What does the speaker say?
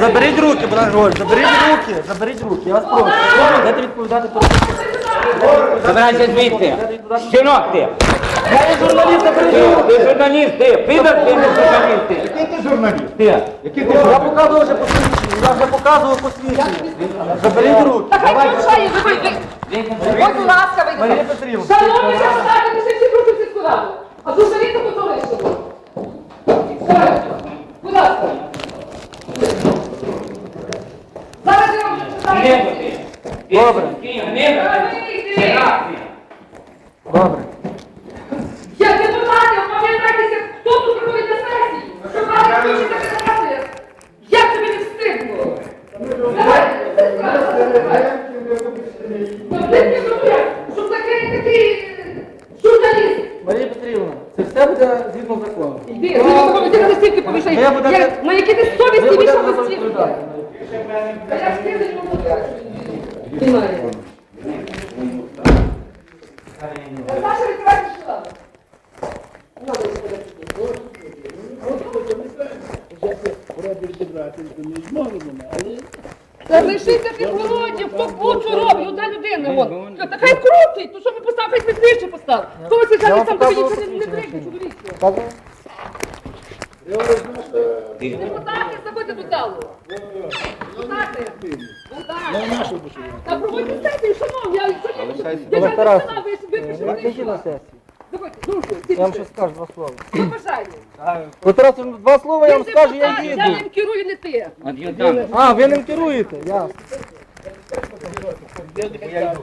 Заберіть руки, Богдан Григорович, заберіть руки, заберіть руки, я вас прошу. Дайте відповідати про Забирайся звідти. Щенок ти. Я є журналіст, заберіть Ти, руки. ти журналіст, ти. Підер, ти не журналіст. ти. Який ти журналіст? Ти. Який ти Я журналіст? показував вже посвідчення, я вже показував посвідчення. Заберіть руки. Та хай прощає, ви вийдіть. Будь ласка, Марія вийдіть. Петрівна. Шановні депутати, пишіть всі проти сільську раду. А журналісти потолишили. Будь ласка. Зараз я вам Не читаю. ти. Добре. Не ти. Добре. Я депутати, пам'ятайтеся, хто тут приходить на сесію. Що має включити депутати. Як тобі не встигнуло? Давайте, сільську раду, давайте. Ну, ти не журналіст, щоб такий, такий е, журналіст. Марія Петрівна, це згідно закону. Іди, ти на такому ти на листівки повішай. Ви будете- Як- На які ти Ви совісті будете вішав за це листівки? відповідати. Та я ж тиждень можу Знімаю. Та Саша, відкривайте шкаф. Ну, добре, Та лишиться хто кучу робить, одна людина, вон. Та хай крутить, то що ви постав, хай ви ближче постав. Хто ви Я сам тобі нічого не не посвідчення. дрикне. Депутати, заходьте до залу. Депутати. Богдан. Та проводьте сесію, шановні, я сьогодні... Я ви випишете, Виключіть на вийшла. сесію. Я вам ще скажу два слова. Що? Ви Тарасу, два слова я вам скажу, я депутат, Я їду. ним керую, не ти. А, ви ним керуєте, я.